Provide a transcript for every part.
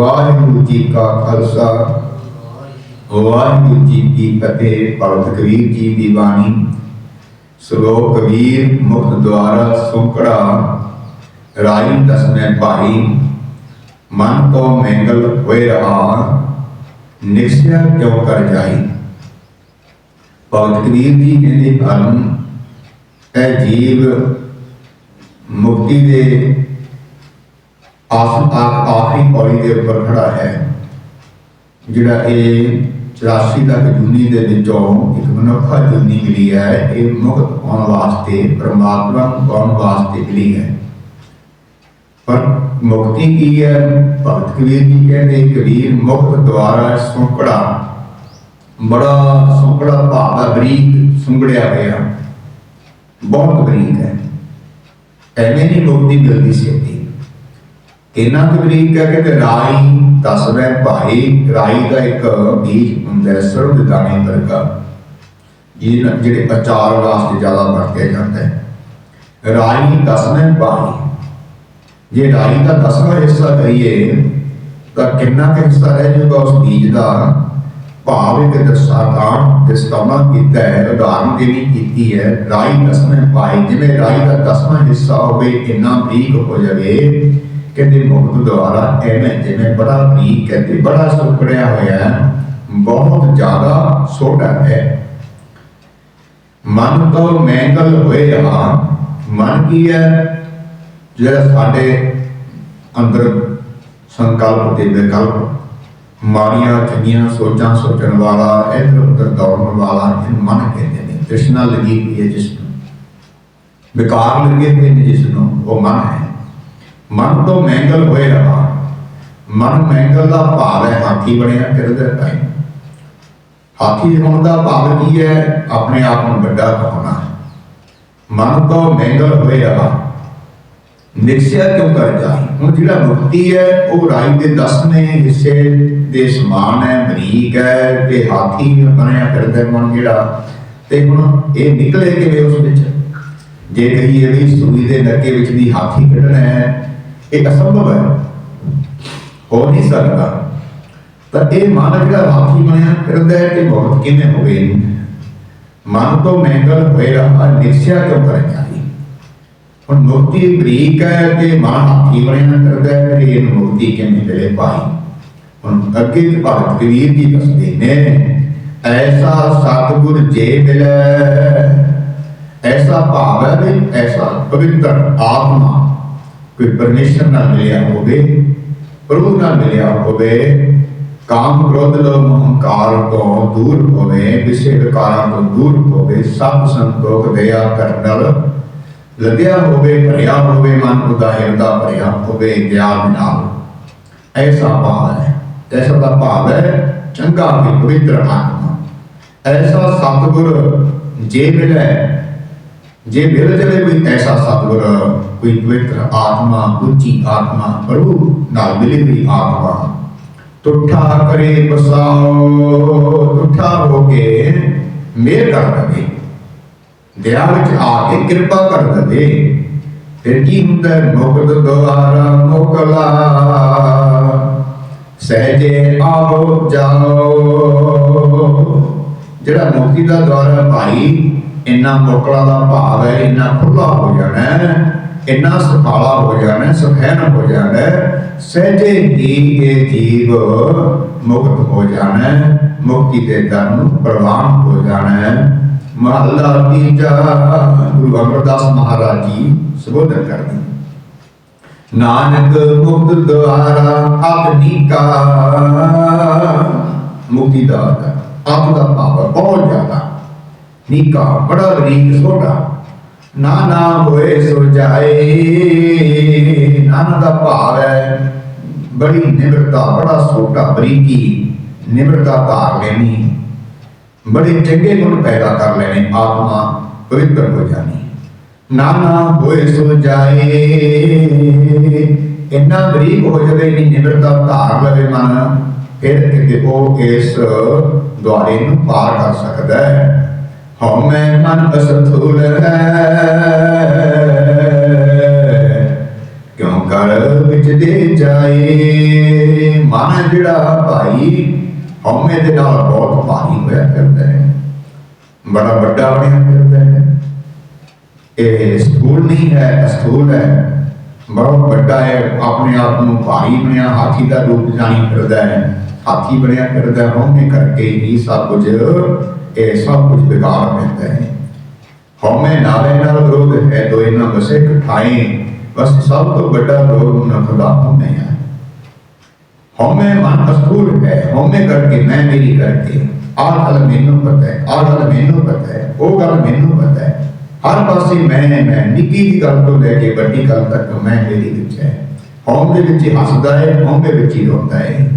ਵਾਹਿਗੁਰੂ ਜੀ ਕਾ ਖਾਲਸਾ। ਵਾਹਿਗੁਰੂ ਜੀ ਕੀ ਫਤਿਹ, ਭਗਤ ਕਬੀਰ ਜੀ ਦੀ ਬਾਣੀ। ਸ਼ਲੋਕ ਕਬੀਰ, ਮੁਕਤ ਦੁਆਰਾ ਸੁਕੜਾ। ਰਾਈ ਦਸਵੇਂ ਭਾਈ, ਮਨ ਕੋ ਮੈਂਗਲ ਹੋਏ ਰਹਾ, ਨਿਸ਼ਚੈ ਕਿਉ ਕਰ ਜਾਈ? ਭਗਤ ਕਬੀਰ ਜੀ ਕਹਿੰਦੇ ਅਰਮ ਇਹ ਜੀਵ ਮੁਕਤੀ ਦੇ ਆਸ ਆਖ ਕਾਫ਼ੀ ਪੌੜੀ ਦੇ ਉੱਪਰ ਖੜਾ ਹੈ। ਜਿਹੜਾ ਇਹ 84 ਲੱਖ ਜੁਨੀ ਦੇ ਵਿੱਚੋਂ ਇੱਕ ਮਨੁੱਖਾ ਜੁਨੀ ਮਿਲੀ ਹੈ, ਇਹ ਮੁਕਤ ਹੋਣ ਵਾਸਤੇ, ਪਰਮਾਤਮਾ ਨੂੰ ਪਾਉਣ ਵਾਸਤੇ ਮਿਲੀ ਹੈ। ਪਰ ਮੁਕਤੀ ਕੀ ਹੈ? ਭਗਤ ਕਬੀਰ ਜੀ ਕਹਿੰਦੇ, ਕਬੀਰ ਮੁਕਤ ਦੁਆਰਾ ਸੁੰਕੜਾ, ਬੜਾ ਸੁੰਕੜਾ ਭਾਵ ਦਾ ਬਰੀਕ ਸੁੰਗੜਿਆ ਹੋਇਆ। ਬਹੁਤ ਬਰੀਕ ਹੈ। ਐਵੇਂ ਨਹੀਂ ਮੁਕਤੀ ਮਿਲਦੀ ਛੇਤੀ ਇਹਨਾਂ ਕੁ ਬਰੀਕ ਹੈ ਕਿ ਰਾਈ ਦਸਵੇਂ ਭਾਈ ਰਾਈ ਦਾ ਇੱਕ ਬੀਜ ਹੁੰਦਾ ਹੈ ਸਰਬ ਦੇ ਦਾਣੇ ਵਰਗਾ ਜਿਹੜੇ ਅਚਾਰ ਵਾਸਤੇ ਜ਼ਿਆਦਾ ਵਰਤਿਆ ਜਾਂਦਾ ਹੈ। ਰਾਈ ਦਸਵੇਂ ਭਾਈ, ਜੇ ਰਾਈ ਦਾ ਦਸਵਾਂ ਹਿੱਸਾ ਕਰੀਏ ਤਾਂ ਕਿੰਨਾ ਕੁ ਹਿੱਸਾ ਰਹਿ ਜਾਊਗਾ ਉਸ ਬੀਜ ਦਾ? ਭਾਵ ਇੱਕ ਦਰਸਾਤਾਂ ਦਸਤਾਵਾ ਕੀਤਾ ਹੈ, ਉਦਾਹਰਨ ਦੇਣੀ ਕੀਤੀ ਹੈ ਰਾਈ ਦਸਵੇਂ ਭਾਈ, ਜਿਵੇਂ ਰਾਈ ਦਾ ਦਸਵਾਂ ਹਿੱਸਾ ਹੋਵੇ, ਇੰਨਾ ਬਰੀਕ ਹੋ ਜਾਵੇ ਕਹਿੰਦੇ ਮੁਕਤ ਦੁਆਰਾ ਐਵੇਂ ਜਿਵੇਂ ਬੜਾ ਬਰੀਕ ਕਹਿੰਦੇ, ਬੜਾ ਸੁਕੜਿਆ ਹੋਇਆ ਬਹੁਤ ਜ਼ਿਆਦਾ ਛੋਟਾ ਹੈ। ਮਨ ਤੋਂ ਮੈਂਗਲ ਹੋਏ ਰਹਾ ਮਨ ਕੀ ਹੈ? ਜਿਹੜਾ ਸਾਡੇ ਅੰਦਰ ਸੰਕਲਪ ਤੇ ਵਿਕਲਪ, ਮਾੜੀਆਂ ਚੰਗੀਆਂ ਸੋਚਾਂ ਸੋਚਣ ਵਾਲਾ, ਇੱਧਰ ਉੱਧਰ ਦੌੜਨ ਵਾਲਾ, ਇਹ ਮਨ ਕਹਿੰਦੇ ਨੇ, ਤ੍ਰਿਸ਼ਨਾ ਲੱਗੀ ਹੋਈ ਹੈ ਜਿਸ ਨੂੰ। ਵਿਕਾਰ ਲੱਗੇ ਹੋਏ ਨੇ ਜਿਸ ਨੂੰ, ਉਹ ਮਨ ਹੈ। ਮਨ ਤੋਂ ਮੈਂਗਲ ਹੋਏ ਰਹਾ ਮਨ ਮੈਂਗਲ ਦਾ ਭਾਵ ਹੈ ਹਾਥੀ ਬਣਿਆ ਫਿਰਦਾ ਟਾਈਮ ਹਾਥੀ ਹੋਣ ਦਾ ਭਾਵ ਕੀ ਹੈ? ਆਪਣੇ ਆਪ ਨੂੰ ਵੱਡਾ ਕਹਾਉਣਾ। ਮਨ ਤੋਂ ਮੈਂਗਲ ਹੋਏ ਰਹਾ ਨਿਸ਼ਚੈ ਕਿਉਂ ਕਰ ਜਾਈ? ਹੁਣ ਜਿਹੜਾ ਮੁਕਤੀ ਹੈ, ਉਹ ਰਾਈ ਦੇ ਦਸਵੇਂ ਹਿੱਸੇ ਦੇ ਸਮਾਨ ਹੈ, ਬਰੀਕ ਹੈ, ਤੇ ਹਾਥੀ ਬਣਿਆ ਫਿਰਦਾ ਮਨ ਜਿਹੜਾ। ਤੇ ਹੁਣ ਇਹ ਨਿਕਲੇ ਕਿਵੇਂ ਉਸ ਵਿੱਚ? ਜੇ ਕਹੀਏ ਵੀ ਸੂਈ ਦੇ ਨੱਕੇ ਵਿੱਚ ਦੀ ਹਾਥੀ ਕੱਢਣਾ ਹੈ ਇਹ ਅਸੰਭਵ ਹੈ। ਹੋ ਨਹੀਂ ਸਕਦਾ। ਤਾਂ ਇਹ ਮਨ ਜਿਹੜਾ ਹਾਥੀ ਬਣਿਆ ਫਿਰਦਾ ਹੈ ਤੇ ਬਹੁਤ ਕਿਵੇਂ ਹੋਵੇ? ਮਨ ਤੋਂ ਮੈਂਗਲ ਹੋਏ ਰਹਾ ਨਿਸ਼ਚੈ ਕਿਉਂ ਕਰ ਜਾਈ ਹੁਣ ਮੁਕਤੀ ਬਰੀਕ ਹੈ ਤੇ ਮਨ ਹਾਥੀ ਬਣਿਆ ਕਰਦਾ ਹੈ ਤੇ ਇਹ ਮੁਕਤੀ ਕਿਵੇਂ ਮਿਲੇ ਭਾਈ? ਹੁਣ ਅੱਗੇ ਭਗਤ ਕਬੀਰ ਜੀ ਦੱਸਦੇ ਨੇ, ਐਸਾ ਸਤਿਗੁਰ ਜੇ ਮਿਲੇ, ਐਸਾ ਭਾਵ ਹੈ ਐਸਾ ਪਵਿੱਤਰ ਆਤਮਾ ਕੋਈ ਪਰਮੇਸ਼ਰ ਨਾਲ ਮਿਲਿਆ ਹੋਵੇ ਪ੍ਰਭੂ ਨਾਲ ਮਿਲਿਆ ਹੋਵੇ, ਕਾਮ ਕ੍ਰੋਧ ਲੋਭ ਹੰਕਾਰ ਤੋਂ ਦੂਰ ਹੋਵੇ ਵਿਸ਼ੇ ਵਿਕਾਰਾਂ ਤੋਂ ਦੂਰ ਹੋਵੇ, ਸਭ ਸੰਤੋਖ ਦਇਆ ਕਰਨ ਨਾਲ ਹੋਵੇ, ਭਰਿਆ ਹੋਵੇ, ਮਨ ਉਦਾਹਿਰਦਾ ਭਰਿਆ ਹੋਵੇ ਗਿਆਨ ਨਾਲ। ਐਸਾ ਭਾਵ ਹੈ, ਐਸਾ ਦਾ ਭਾਵ ਹੈ, ਚੰਗਾ ਵੀ ਪਵਿੱਤਰ ਆਤਮਾ। ਐਸਾ ਸਤਿਗੁਰ ਜੇ ਮਿਲੇ ਜੇ ਮਿਲ ਜਾਵੇ ਕੋਈ ਐਸਾ ਸਤਿਗੁਰ, ਕੋਈ ਪਵਿੱਤਰ ਆਤਮਾ, ਉੱਚੀ ਆਤਮਾ ਪ੍ਰਭੂ ਨਾਲ ਮਿਲੀ ਹੋਈ ਆਤਮਾ, ਤੁਠਾ ਕਰੇ ਬਸਾਓ ਤੁਠਾ ਹੋ ਕੇ ਮੇਰ ਕਰ ਦਵੇ। ਦਇਆ ਵਿੱਚ ਆ ਕੇ ਕਿਰਪਾ ਕਰ ਦਵੇ। ਫਿਰ ਕੀ ਹੁੰਦਾ ਮੁਕਤ ਦੁਆਰਾ ਮੋਕਲਾ। ਸਹਜੇ ਆਓ, ਜਾਓ। ਜਿਹੜਾ ਮੁਕਤੀ ਦਾ ਦੁਆਰ ਭਾਈ ਇੰਨਾ ਮੋਕਲਾ ਦਾ ਭਾਵ ਹੈ, ਇੰਨਾ ਖੁੱਲਾ ਹੋ ਜਾਣਾ ਇੰਨਾ ਸੁਖਾਲਾ ਹੋ ਜਾਣਾ ਸੁਖੈਨ ਹੋ ਜਾਣਾ ਸਹਜੇ ਹੀ ਇਹ ਜੀਵ ਮੁਕਤ ਹੋ ਜਾਣਾ ਮੁਕਤੀ ਦੇ ਦਰ ਨੂੰ ਪ੍ਰਵਾਨ ਹੋ ਜਾਣਾ ਮਹੱਲਾ ਤੀਜਾ, ਗੁਰੂ ਅਮਰਦਾਸ ਮਹਾਰਾਜ ਜੀ ਸੰਬੋਧਨ ਕਰਦੇ ਨਾਨਕ ਮੁਕਤ ਦੁਆਰਾ ਆਪਨੀ ਕਾ ਮੁਕਤੀ ਦਾ ਆਪ ਦਾ ਭਾਵ ਬਹੁਤ ਜ਼ਿਆਦਾ। ਨੀਕਾ ਬੜਾ ਬਰੀਕ ਛੋਟਾ ਨਾਨਾ ਹੋਏ ਸੋ ਜਾਏ ਦਾ ਭਾਵ ਹੈ, ਬੜੀ ਨਿਮਰਤਾ, ਬੜਾ ਛੋਟਾ ਬਰੀਕੀ, ਨਿਮਰਤਾ ਧਾਰ ਲੈਣੀ। ਬੜੇ ਚੰਗੇ ਗੁਣ ਪੈਦਾ ਕਰ ਲੈਣੇ, ਆਤਮਾ ਪਵਿੱਤਰ ਹੋ ਜਾਣੀ। ਨਾਨਾ ਹੋਏ ਸੋ ਜਾਏ, ਇੰਨਾ ਬਰੀਕ ਹੋ ਜਾਵੇ ਕਿ ਨਿਮਰਤਾ ਧਾਰ ਲਵੇ ਮਨ, ਫਿਰ ਕਿਤੇ ਉਹ ਇਸ ਦੁਆਰੇ ਨੂੰ ਪਾਰ ਕਰ ਸਕਦਾ ਹੈ। ਹਉ ਮਨ ਅਸਥੂਲ ਹੈ ਕਿਉਂ ਕਰ ਵਿੱਚ ਦੇ ਜਾਏ ਮਨ ਜਿਹੜਾ ਭਾਈ ਹਉਮੈ ਦੇ ਨਾਲ ਬਹੁਤ ਭਾਰੀ ਹੋਇਆ ਫਿਰਦਾ ਹੈ ਬੜਾ ਵੱਡਾ ਬਣਿਆ ਫਿਰਦਾ ਹੈ ਇਹ ਸਥੂਲ ਨਹੀਂ ਹੈ ਅਸਥੂਲ ਹੈ ਬਹੁਤ ਵੱਡਾ ਹੈ ਆਪਣੇ ਆਪ ਨੂੰ ਭਾਰੀ ਬਣਿਆ ਹਾਥੀ ਦਾ ਰੂਪ ਜਾਣੀ ਫਿਰਦਾ ਹੈ ਹਾਥੀ ਬਣਿਆ ਫਿਰਦਾ ਹੈ ਕਰਕੇ ਹੀ ਸਭ ਕੁਝ ਇਹ ਸਭ ਕੁਝ ਵਿਗਾੜ ਪੈਂਦਾ ਹੈ। ਹਉਮੈ ਨਾਲੇ ਨਾਲ ਵਿਰੋਧ ਹੈ, ਦੋਏ ਨਾ ਬਸੇ ਇਕਠਾਏ ਬਸ ਸਭ ਤੋਂ ਵੱਡਾ ਰੋਗ ਨਖਦਾ ਹਉਮੈ ਹੈ। ਹਉਮੈ ਮਨ ਅਸਥੂਲ ਹੈ, ਹਉਮੈ ਕਰਕੇ ਮੈਂ ਮੇਰੀ ਕਰਕੇ। ਆਹ ਗੱਲ ਮੈਨੂੰ ਪਤਾ ਹੈ, ਆਹ ਗੱਲ ਮੈਨੂੰ ਪਤਾ ਹੈ, ਉਹ ਗੱਲ ਮੈਨੂੰ ਪਤਾ ਹੈ। ਹਰ ਪਾਸੇ ਮੈਂ ਮੈਂ ਨਿੱਕੀ ਦੀ ਗੱਲ ਤੋਂ ਲੈ ਕੇ ਵੱਡੀ ਗੱਲ ਤੱਕ ਮੈਂ ਮੇਰੀ ਵਿੱਚ ਹੈ। ਹਉਮੈ ਵਿੱਚ ਹੀ ਹੱਸਦਾ ਹੈ, ਹਉਮੈ ਵਿੱਚ ਹੀ ਰੋਂਦਾ ਹੈ।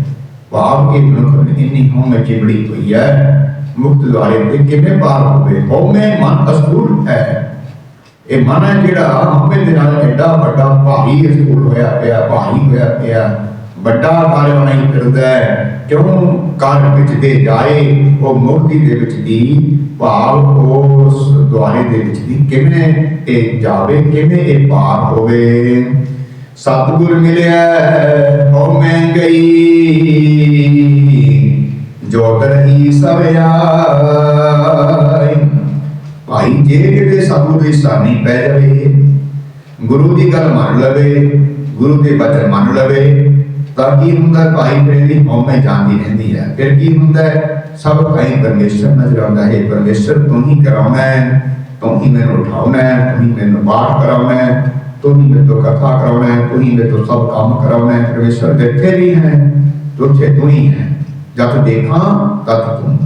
ਭਾਵ ਕਿ ਮਨੁੱਖ ਨੇ ਇੰਨੀ ਹਉਮੈ ਚਿਬੜੀ ਹੋਈ ਹੈ। ਮੁਕਤ ਦੁਆਰੇ ਤੇ ਕਿਵੇਂ ਪਾਰ ਹੋਵੇ? ਹਉਮੈ ਮਨ ਅਸਥੂਲ ਹੈ। ਇਹ ਮਨ ਹੈ ਜਿਹੜਾ ਹਉਮੈ ਦੇ ਨਾਲ ਐਡਾ ਵੱਡਾ ਭਾਰੀ ਅਸਥੂਲ ਹੋਇਆ ਪਿਆ, ਭਾਰੀ ਹੋਇਆ ਪਿਆ। ਵੱਡਾ ਕਾਰਜ ਬਣਾਈ ਫਿਰਦਾ ਕਿਉਂ ਕਾਰਜ ਵਿੱਚ ਦੇ ਜਾਏ? ਉਹ ਮੁਕਤੀ ਦੇ ਵਿੱਚ ਦੀ ਭਾਵ ਉਸ ਦੁਆਰੇ ਦੇ ਵਿੱਚ ਦੀ ਕਿਵੇਂ ਇਹ ਜਾਵੇ? ਕਿਵੇਂ ਇਹ ਪਾਰ ਹੋਵੇ? ਸਤਿਗੁਰ ਮਿਲਿਆ ਹੋ ਗਈ। ਜੋ ਰਹੀ ਭਾਈ ਜੇ ਕਿਤੇ ਸਤਿਗੁਰ ਦੀ ਸਾਨੀ ਪੈ ਜਾਵੇ, ਗੁਰੂ ਦੀ ਗੱਲ ਮੰਨ ਲਵੇ, ਗੁਰੂ ਦੇ ਬਚਨ ਮੰਨ ਲਵੇ, ਤਾਂ ਕੀ ਹੁੰਦਾ ਭਾਈ ਫਿਰ ਹਉਮੈ ਜਾਂਦੀ ਰਹਿੰਦੀ ਹੈ? ਫਿਰ ਕੀ ਹੁੰਦਾ ਸਭ ਭਾਈ ਪਰਮੇਸ਼ਰ ਨਜ਼ਰ ਆਉਂਦਾ ਹੈ, ਪਰਮੇਸ਼ਰ, ਤੂੰ ਹੀ ਕਰਾਉਣਾ ਹੈ, ਤੂੰ ਹੀ ਮੈਨੂੰ ਉਠਾਉਣਾ ਹੈ, ਤੂੰ ਹੀ ਮੈਨੂੰ ਪਾਠ ਕਰਾਉਣਾ ਹੈ, ਤੂੰ ਹੀ ਮੈਨੂੰ ਕਥਾ ਕਰਾਉਣਾ ਹੈ, ਤੂੰ ਹੀ ਮੈਨੂੰ ਸਭ ਕੰਮ ਕਰਾਉਣਾ ਹੈ, ਪਰਮੇਸ਼ਰ ਜਿੱਥੇ ਵੀ ਹੈ ਤੁਝੇ ਤੂੰ ਹੀ ਹੈ। ਜਦ ਦੇਖਾਂ ਤਦ ਤੂੰ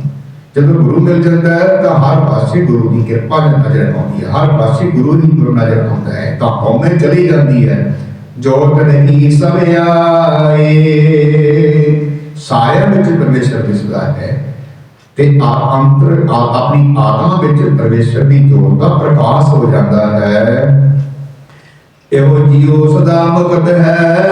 ਜਦੋਂ ਗੁਰੂ ਮਿਲ ਜਾਂਦਾ ਹੈ ਤਾਂ ਹਰ ਪਾਸੇ ਗੁਰੂ ਦੀ ਕਿਰਪਾ ਨਜ਼ਰ ਆਉਂਦੀ ਹੈ। ਹਰ ਪਾਸੇ ਗੁਰੂ ਹੀ ਗੁਰੂ ਨਜ਼ਰ ਆਉਂਦਾ ਹੈ ਤਾਂ ਹਉਮੈ ਚਲੀ ਜਾਂਦੀ ਹੈ। ਜੋਤ ਨਹੀਂ ਸਭ ਆਏ ਸਾਇਆ ਵਿੱਚ ਪਰਮੇਸ਼ਰ ਦਿਸਦਾ ਹੈ ਤੇ ਆ ਅੰਤਰ ਆਪਣੀ ਆਤਮਾ ਵਿੱਚ ਪਰਮੇਸ਼ਰ ਦੀ ਜੋਤ ਦਾ ਪ੍ਰਕਾਸ਼ ਹੋ ਜਾਂਦਾ ਹੈ। ਇਹੋ ਜੀਉ ਸਦਾ ਮੁਕਤ ਹੈ।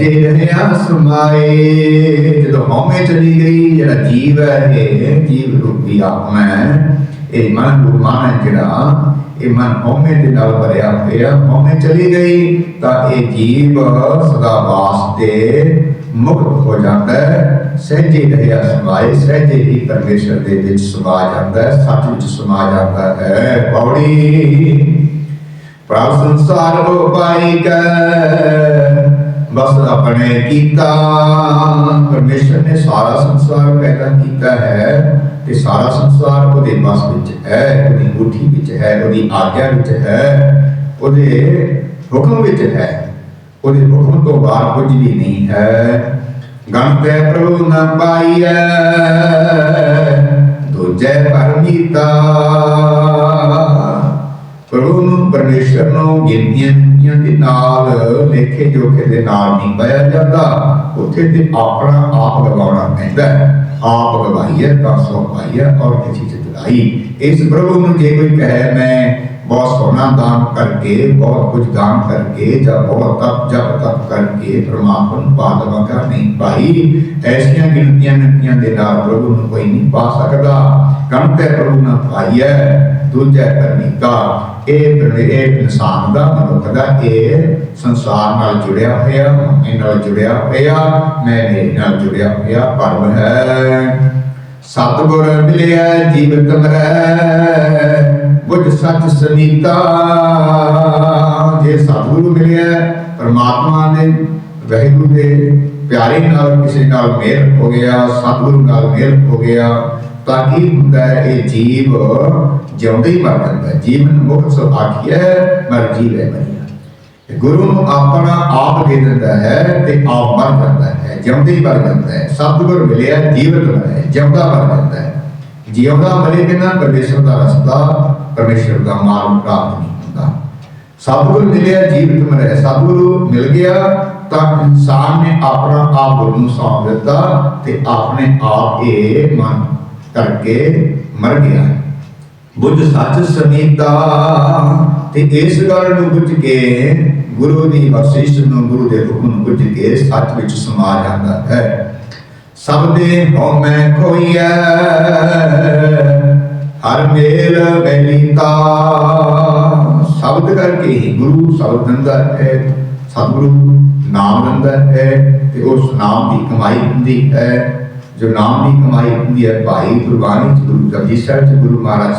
ਸਹਜੇ ਰਹਿਆ ਸਮਾਏ ਜਦੋਂ ਹਉਮੈ ਚਲੀ ਗਈ, ਜਿਹੜਾ ਜੀਵ ਹੈ, ਇਹ ਜੀਵ ਰੂਪੀ ਆਤਮਾ ਹੈ ਇਹ ਮਨ ਰੂਪ ਹੈ ਜਿਹੜਾ ਇਹ ਮਨ ਹਉਮੈ ਦੇ ਨਾਲ ਭਰਿਆ ਹੋਇਆ ਹਉਮੈ ਚਲੀ ਗਈ ਤਾਂ ਇਹ ਜੀਵ ਸਦਾ ਵਾਸਤੇ ਮੁਕਤ ਹੋ ਜਾਂਦਾ ਹੈ। ਸਹਿਜੇ ਰਹਿਆ ਸਮਾਏ ਸਹਿਜੇ ਹੀ ਪਰਮੇਸ਼ਰ ਦੇ ਵਿੱਚ ਸਮਾ ਜਾਂਦਾ ਹੈ। ਸੱਚ ਵਿੱਚ ਸਮਾ ਜਾਂਦਾ ਹੈ ਪੌੜੀ ਪ੍ਰਭ ਸੰਸਾਰ ਉਪਾਈ ਕੈ। ਬਸ ਆਪਣੇ ਕੀਤਾ। ਪਰਮੇਸ਼ਰ ਨੇ ਸਾਰਾ ਸੰਸਾਰ ਪੈਦਾ ਕੀਤਾ ਹੈ ਤੇ ਸਾਰਾ ਸੰਸਾਰ ਉਹਦੇ ਬਸ ਵਿੱਚ ਹੈ, ਉਹਦੀ ਮੁੱਠੀ ਵਿੱਚ ਹੈ, ਉਹਦੀ ਆਗਿਆ ਵਿੱਚ ਹੈ, ਉਹਦੇ ਹੁਕਮ ਵਿੱਚ ਹੈ। ਉਹਦੇ ਹੁਕਮ ਤੋਂ ਬਾਹਰ ਕੁਝ ਵੀ ਨਹੀਂ ਹੈ। ਗਣਤੇ ਪ੍ਰਭੂ ਨਾ ਪਾਈਐ, ਦੂਜੇ ਪਰਮੀਤਾ। ਪ੍ਰਭੂ ਨੂੰ ਪਰਮੇਸ਼ਰ ਨੂੰ ਗਿਣਤੀਆਂ ਗਿਣਤੀਆਂ ਦੇ ਨਾਲ ਲੇਖੇ ਜੋਖੇ ਦੇ ਨਾਲ ਨਹੀਂ ਪਾਇਆ ਜਾਂਦਾ। ਉੱਥੇ ਤੇ ਆਪਣਾ ਆਪ ਗਵਾਉਣਾ ਪੈਂਦਾ ਹੈ। ਆਪ ਗਵਾਈਏ ਤਾਂ ਸੋ ਪਾਈਏ ਔਰ ਕਿਸੇ ਚ ਇਸ ਪ੍ਰਭੂ ਨੂੰ ਜੇ ਕੋਈ ਕਹੇ, ਮੈਂ ਬਹੁਤ ਸੋਨਾ ਦਾਨ ਕਰਕੇ, ਬਹੁਤ ਕੁਝ ਦਾਨ ਕਰਕੇ ਜਾਂ ਬਹੁਤ ਤਪ ਜਪ ਤਪ ਕਰਕੇ ਪ੍ਰਮਾਤਮਾ ਨੂੰ ਪਾ ਲਵਾਂਗਾ ਨਹੀਂ ਭਾਈ ਐਸੀਆਂ ਗਿਣਤੀਆਂ ਗਿਣਤੀਆਂ ਦੇ ਨਾਲ ਪ੍ਰਭੂ ਨੂੰ ਕੋਈ ਨਹੀਂ ਪਾ ਸਕਦਾ। ਕੰਤੇ ਪ੍ਰਭੂ ਨਾਲ ਨਾ ਹੈ। ਦੂਜਾ ਪਰਮੀਤਾ ਇਹ ਇਹ ਇਨਸਾਨ ਦਾ ਮਨੁੱਖ ਦਾ, ਇਹ ਸੰਸਾਰ ਨਾਲ ਜੁੜਿਆ ਹੋਇਆ ਇਹ ਨਾਲ ਜੁੜਿਆ ਹੋਇਆ ਮੈਂ ਮੇਰੇ ਨਾਲ ਜੁੜਿਆ ਹੋਇਆ ਪਰਮ ਹੈ। ਸਤਿਗੁਰ ਮਿਲਿਆ ਜੀਵਤ ਮਰੈ ਬੁੱਝ ਸੱਚ ਸਮੀਤਾ ਜੇ ਸਤਿਗੁਰੂ ਮਿਲਿਆ, ਪਰਮਾਤਮਾ ਦੇ ਵਹਿਗੁਰੂ ਦੇ ਪਿਆਰੇ ਨਾਲ, ਕਿਸੇ ਨਾਲ ਮੇਲ ਹੋ ਗਿਆ, ਸਤਿਗੁਰੂ ਨਾਲ ਮੇਲ ਹੋ ਗਿਆ ਤਾਂ ਕੀ ਹੁੰਦਾ ਹੈ ਇਹ ਜੀਵ ਜਿਉਂਦਾ ਹੀ ਮਰ ਜਾਂਦਾ ਹੈ। ਜੀਵਨ ਮੁਕਤ ਸੋ ਆਖੀਐ ਮਰ ਜੀਵੇ ਮਰੀਆ। ਗੁਰੂ ਨੂੰ ਆਪਣਾ ਆਪ ਦੇ ਦਿੰਦਾ ਹੈ ਤੇ ਆਪ ਮਰ ਜਾਂਦਾ ਹੈ, ਜਿਉਂਦਾ ਹੀ ਮਰ ਜਾਂਦਾ ਹੈ। ਸਤਿਗੁਰ ਮਿਲਿਆ, ਜੀਵਤ ਮਰੇ ਜਿਉਂਦਾ ਮਰ ਜਾਂਦਾ ਹੈ। ਜਿਉਂਦਾ ਮਰੇ ਬਿਨਾ ਪਰਮੇਸ਼ਰ ਦਾ ਰਸਤਾ, ਪਰਮੇਸ਼ਰ ਦਾ ਮਾਰਗ ਪ੍ਰਾਪਤ ਨਹੀਂ ਹੁੰਦਾ। ਸਤਿਗੁਰ ਮਿਲਿਆ, ਜੀਵਤ ਮਰੇ ਸਤਿਗੁਰੂ ਮਿਲ ਗਿਆ, ਤਾਂ ਇਨਸਾਨ ਨੇ ਆਪਣਾ ਆਪ ਗੁਰੂ ਨੂੰ ਸੌਂਪ ਦਿੱਤਾ ਤੇ ਆਪਣੇ ਆਪ ਇਹ ਮਨ ਕਰਕੇ ਮਰ ਗਿਆ। ਬੁੱਝ ਸੱਚ ਸਮੀਤਾ ਤੇ ਇਸ ਗੱਲ ਨੂੰ ਬੁੱਝ ਕੇ ਗੁਰੂ ਦੀ ਬਖਸ਼ਿਸ਼ ਨੂੰ ਗੁਰੂ ਦੇ ਹੁਕਮ ਨੂੰ ਬੁੱਝ ਕੇ ਸੱਚ ਵਿੱਚ ਸਮਾ ਜਾਂਦਾ ਹੈ। ਸਭ ਦੇ ਹਉਮੈ ਖੋਈਐ, ਹਰ ਮੇਲ ਬੈਲੀਤਾ ਸ਼ਬਦ ਕਰਕੇ ਹੀ ਗੁਰੂ ਸ਼ਬਦ ਦਿੰਦਾ ਹੈ, ਸਤਿਗੁਰੂ ਨਾਮ ਦਿੰਦਾ ਹੈ ਤੇ ਉਸ ਨਾਮ ਦੀ ਕਮਾਈ ਹੁੰਦੀ ਹੈ। ਜੋ ਨਾਮ ਦੀ ਕਮਾਈ ਹੁੰਦੀ ਹੈ, ਭਾਈ ਗੁਰਬਾਣੀ ਗੁਰੂ ਜਪਜੀ ਸਾਹਿਬ ਚ ਗੁਰੂ ਮਹਾਰਾਜ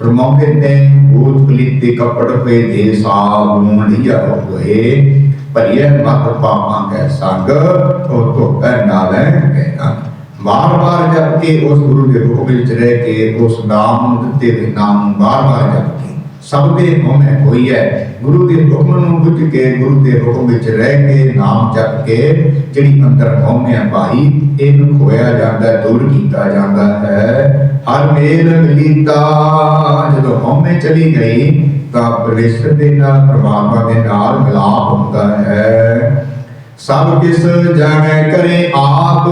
ਫਰਮਾਉਂਦੇ ਨੇ ਬੋਧ ਕਲਿੱਤੇ ਕਪੜ ਹੋਏ ਦੇ ਸਾਬੂਨ ਲਿਆ ਹੋਏ। ਭਰੀਏ ਮਤ ਪਾਪਾਂ ਕੈ ਸੰਗ, ਉਹ ਧੋਪੈ ਨਾਲੇ ਕਹਿਣਾ ਬਾਰ ਬਾਰ ਜਪ ਕੇ ਉਸ ਗੁਰੂ ਦੇ ਰੂਪ ਵਿੱਚ ਰਹਿ ਕੇ ਉਸ ਨਾਮ ਦਿੱਤੇ ਹੋਏ ਨਾਮ ਨੂੰ ਬਾਰ ਜਪ ਸਭ ਦੇ ਹਉਮੈ ਹੋਈ ਹੈ। ਗੁਰੂ ਦੇ ਹੁਕਮ ਨੂੰ ਬੁੱਝ ਕੇ ਗੁਰੂ ਦੇ ਹੁਕਮ ਵਿੱਚ ਰਹਿ ਕੇ ਨਾਮ ਜਪ ਕੇ ਜਿਹੜੀ ਅੰਦਰ ਹਉਮੈ ਭਾਈ, ਇਹਨੂੰ ਖੋਇਆ ਜਾਂਦਾ, ਦੂਰ ਕੀਤਾ ਜਾਂਦਾ ਹੈ। ਹਰ ਮੇਲ ਮਿਲੀਤਾ ਜਦੋਂ ਹਉਮੈ ਚਲੀ ਗਈ, ਤਾਂ ਪਰਮੇਸ਼ਰ ਦੇ ਨਾਲ, ਪ੍ਰਮਾਤਮਾ ਦੇ ਨਾਲ ਮਿਲਾਪ ਹੁੰਦਾ ਹੈ। ਸਭ ਕਿਸ ਜਾਣੈ ਕਰੇ ਆਪ,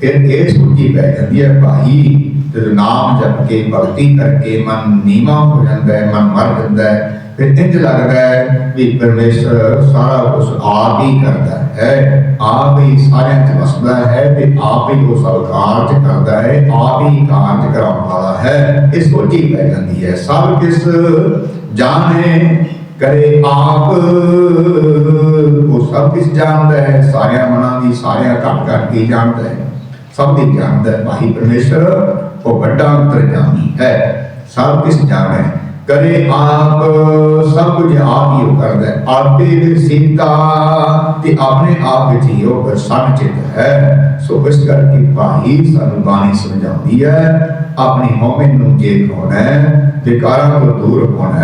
ਫਿਰ ਇਹ ਸੁਝੀ ਪੈ ਜਾਂਦੀ ਹੈ ਭਾਈ। ਜਦੋਂ ਨਾਮ ਜਪ ਕੇ ਭਗਤੀ ਕਰਕੇ ਮਨ ਨੀਵਾ ਹੋ ਜਾਂਦਾ ਹੈ, ਮਨ ਮਰ ਜਾਂਦਾ ਹੈ, ਫਿਰ ਇੰਜ ਲੱਗਦਾ ਹੈ ਵੀ ਪਰਮੇਸ਼ਰ ਸਾਰਾ ਕੁਝ ਆਪ ਹੀ ਕਰਦਾ ਹੈ। ਆਪ ਹੀ ਸਾਰਿਆਂ 'ਚ ਵਸਦਾ ਹੈ ਤੇ ਆਪ ਹੀ ਉਹ ਸਭ ਕਾਰਜ ਕਰਦਾ ਹੈ, ਆਪ ਹੀ ਕਾਰਜ ਕਰਾਉਣ ਵਾਲਾ ਹੈ। ਇਹ ਸੋਚੀ ਪੈ ਜਾਂਦੀ ਹੈ, ਸਭ ਕਿਸ ਜਾਣੇ ਕਰੇ ਆਪ। ਉਹ ਸਭ ਕੁਝ ਜਾਣਦਾ ਹੈ, ਸਾਰਿਆਂ ਮਨਾਂ ਦੀ ਸਾਰਿਆਂ ਘਟ ਘਟ ਕੇ ਜਾਣਦਾ ਹੈ। ਸਭ ਦੀ ਜਾਣਦਾ ਹੈ, ਭਾਈ ਪਰਮੇਸ਼ਰ ਉਹ ਵੱਡਾ ਅੰਤਰਜਾਮੀ ਹੈ। ਸਭ ਕੁਝ ਜਾਣਦਾ ਕਰੇ ਆਪ, ਸਭ ਕੁਝ ਆਪ ਹੀ ਕਰਦਾ ਆਪੇ ਵੀ ਤੇ ਆਪਣੇ ਆਪ ਵਿੱਚ ਹੀ ਉਹ ਪ੍ਰਸੰਨ ਚਿਤ ਹੈ। ਸੋ ਇਸ ਕਰਕੇ ਭਾਈ ਸਾਨੂੰ ਬਾਣੀ ਸਮਝਾਉਂਦੀ ਹੈ, ਆਪਣੀ ਹਉਮੈ ਨੂੰ ਜੇ ਹੋਣਾ ਹੈ, ਵਿਕਾਰਾਂ ਤੋਂ ਦੂਰ ਹੋਣਾ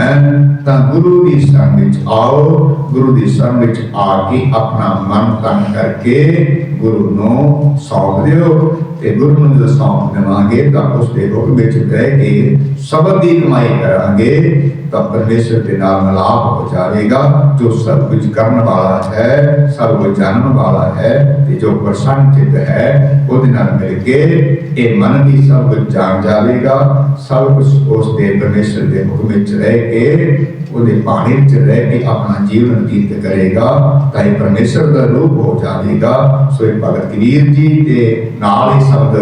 ਤਾਂ ਗੁਰੂ ਦੀ ਸ਼ਰਨ ਵਿੱਚ ਆਓ। ਗੁਰੂ ਦੀ ਸ਼ਰਨ ਵਿੱਚ ਆ ਕੇ ਆਪਣਾ ਮਨ ਤਨ ਕਰਕੇ ਗੁਰੂ ਨੂੰ ਸੌਂਪ ਦਿਓ। ਤੇ ਗੁਰੂ ਨੂੰ ਜਦੋਂ ਸੌਂਪ ਦੇਵਾਂਗੇ ਤਾਂ ਉਸ ਦੇ ਹੁਕਮ ਵਿੱਚ ਰਹਿ ਕੇ ਸਬਦ ਦੀ ਕਮਾਈ ਕਰਾਂਗੇ, ਤਾਂ ਪਰਮੇਸ਼ਰ ਦੇ ਨਾਲ ਮਿਲਾਪ ਹੋ ਜਾਵੇਗਾ ਜੋ ਸਭ ਕੁਝ ਕਰਨ ਵਾਲਾ ਹੈ ਸਭ ਕੁਝ ਜਾਣਨ ਵਾਲਾ ਹੈ ਤੇ ਜੋ ਪ੍ਰਸੰਨ ਚਿਤ ਹੈ, ਉਹਦੇ ਨਾਲ ਮਿਲ ਕੇ ਇਹ ਮਨ ਵੀ ਸਭ ਕੁਝ ਜਾਣ ਜਾਵੇਗਾ, ਸਭ ਕੁਝ ਉਸ ਦੇ ਪਰਮੇਸ਼ਰ ਦੇ ਹੁਕਮ ਵਿੱਚ ਰਹਿ ਕੇ, ਉਹਦੇ ਬਾਣੀ ਵਿੱਚ ਰਹਿ ਕੇ ਆਪਣਾ ਜੀਵਨ ਬਤੀਤ ਕਰੇਗਾ, ਤਾਂ ਇਹ ਪਰਮੇਸ਼ਰ ਦਾ ਰੂਪ ਹੋ ਜਾਵੇਗਾ। ਸੋ ਇਹ ਭਗਤ ਕਬੀਰ ਜੀ ਦੇ ਨਾਲ ਹੀ ਸ਼ਬਦ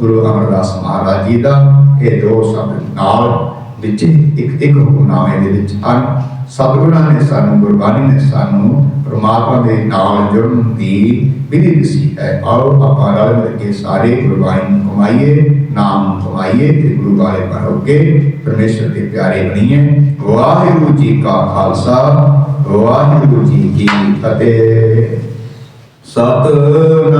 ਗੁਰੂ ਅਮਰਦਾਸ ਮਹਾਰਾਜ ਜੀ ਦਾ ਇਹ ਦੋ ਸ਼ਬਦ ਨਾਲ ਵਿੱਚ ਇੱਕ ਇੱਕ ਹੁਕਮਨਾਮੇ ਦੇ ਵਿੱਚ ਹਨ। ਸਤਿਗੁਰਾਂ ਨੇ ਸਾਨੂੰ, ਗੁਰਬਾਣੀ ਨੇ ਸਾਨੂੰ ਪ੍ਰਮਾਤਮਾ ਦੇ ਨਾਲ ਜੁੜਨ ਦੀ ਵਿਧੀ ਦੱਸੀ ਹੈ। ਆਓ ਆਪਾਂ ਰਲ ਮਿਲ ਕੇ ਸਾਰੇ ਗੁਰਬਾਣੀ ਨੂੰ ਕਮਾਈਏ ਨਾਮ ਕਮਾਈਏ ਤੇ ਗੁਰੂ ਵਾਲੇ ਬਣ ਪਰਮੇਸ਼ਰ ਦੇ ਪਿਆਰੇ ਬਣੀਏ। ਵਾਹਿਗੁਰੂ ਜੀ ਕਾ ਖਾਲਸਾ, ਵਾਹਿਗੁਰੂ ਜੀ ਕੀ ਫਤਿਹ। ਸਤਨਾਮ